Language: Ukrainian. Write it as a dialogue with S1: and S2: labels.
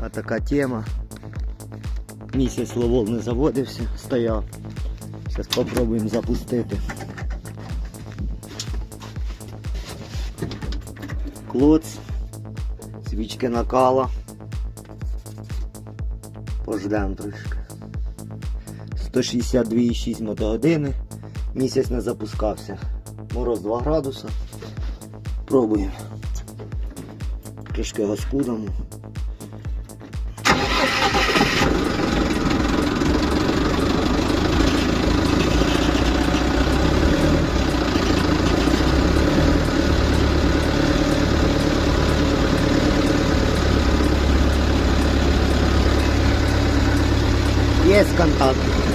S1: А така тема. Місяць ловол не заводився, стояв. Зараз спробуємо запустити. Клоц. Свічки накала. Пождемо трошки. 162,6 мотогодини. Місяць не запускався. Мороз 2 градуса. Пробуємо. Трішки です、簡単。